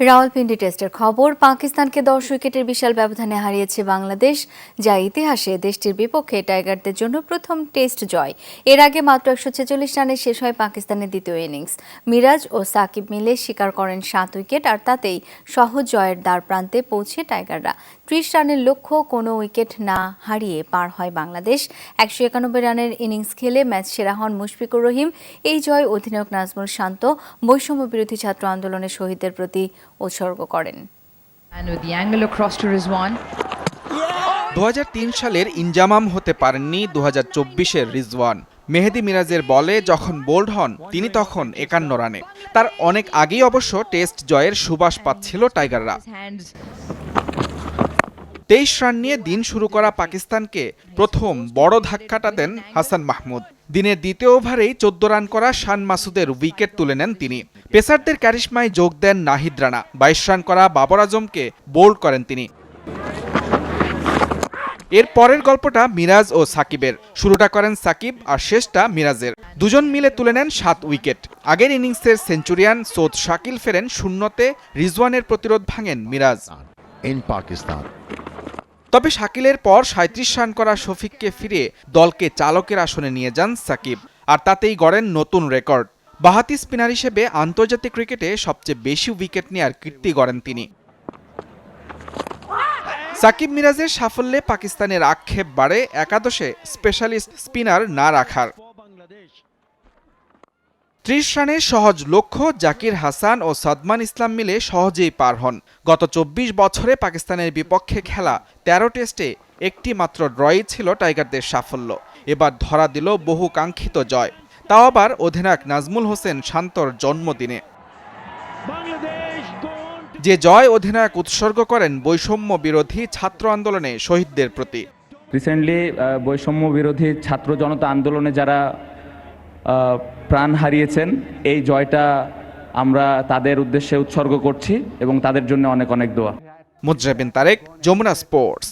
রাওয়ালপিন্ডি টেস্টের খবর, পাকিস্তানকে দশ উইকেটের বিশাল ব্যবধানে হারিয়েছে বাংলাদেশ, যা ইতিহাসে দেশটির বিপক্ষে টাইগারদের জন্য প্রথম টেস্ট জয়। এর আগে মাত্র একশো ছেচল্লিশ রানে শেষ হয় পাকিস্তানের দ্বিতীয় ইনিংস। মিরাজ ও সাকিব মিলে শিকার করেন সাত উইকেট, আর তাতেই সহজ জয়ের দ্বার প্রান্তে পৌঁছে টাইগাররা। ত্রিশ রানের লক্ষ্য কোনো উইকেট না হারিয়ে পার হয় বাংলাদেশ। একশো একানব্বই রানের ইনিংস খেলে ম্যাচ সেরা হন মুশফিকুর রহিম। এই জয় অধিনায়ক নাজমুল শান্ত বৈষম্য বিরোধী ছাত্র আন্দোলনের শহীদদের প্রতি উৎসর্গ করেন. দু সালের ইনজামাম হতে পারেননি দু হাজার চব্বিশের রিজওয়ান। মেহেদি মিরাজের বলে যখন বোল্ড হন তিনি তখন একান্ন রানে। তার অনেক আগেই অবশ্য টেস্ট জয়ের সুবাস পাচ্ছিল টাইগাররা। তেইশ রান নিয়ে দিন শুরু করা পাকিস্তানকে প্রথম বড় ধাক্কাটা দেন হাসান মাহমুদ। দিনের দ্বিতীয় ওভারেই চোদ্দ রান করা শান মাসুদের উইকেট তুলে নেন তিনি। পেসারদের ক্যারিশমায় যোগ দেন নাহিদ রানা। বাইশ রান করা বাবর আজমকে বোল্ড করেন তিনি। এর পরের গল্পটা মিরাজ ও সাকিবের। শুরুটা করেন সাকিব আর শেষটা মিরাজের। দুজন মিলে তুলে নেন সাত উইকেট। আগের ইনিংসের সেঞ্চুরিয়ান সৌদ শাকিল ফেরেন শূন্যতে, রিজওয়ানের প্রতিরোধ ভাঙেন মিরাজ। In Pakistan. তবে শাকিলের পর সাঁত্রিশ রান করা শফিককে ফিরে দলকে চালকের আসনে নিয়ে যান সাকিব, আর তাতেই গড়েন নতুন রেকর্ড। বাহাতি স্পিনার হিসেবে আন্তর্জাতিক ক্রিকেটে সবচেয়ে বেশি উইকেট নেয়ার কীর্তি গড়েন তিনি। সাকিব মিরাজের সাফল্যে পাকিস্তানের আক্ষেপ বাড়ে একাদশে স্পেশালিস্ট স্পিনার না রাখার। ত্রিশ রানের সহজ লক্ষ্য জাকির হাসান ও সাদমান ইসলাম মিলে সহজেই পার হন। গত চব্বিশ বছরে পাকিস্তানের বিপক্ষে খেলা তেরো টেস্টে একটি মাত্র ড্রই ছিল টাইগারদের সাফল্য। এবার ধরা দিল বহু কাঙ্ক্ষিত জয়। তাও আবার অধিনায়ক নাজমুল হোসেন শান্তর জন্মদিনে। যে জয় অধিনায়ক উৎসর্গ করেন বৈষম্য বিরোধী ছাত্র আন্দোলনে শহীদদের প্রতি। রিসেন্টলি বৈষম্য বিরোধী ছাত্র জনতা আন্দোলনে যারা প্রাণ হারিয়েছেন। এই জয়টা আমরা তাদের উদ্দেশ্যে উৎসর্গ করছি এবং তাদের জন্য অনেক অনেক দোয়া। মুজরাবিন তারেক, যমুনা স্পোর্টস।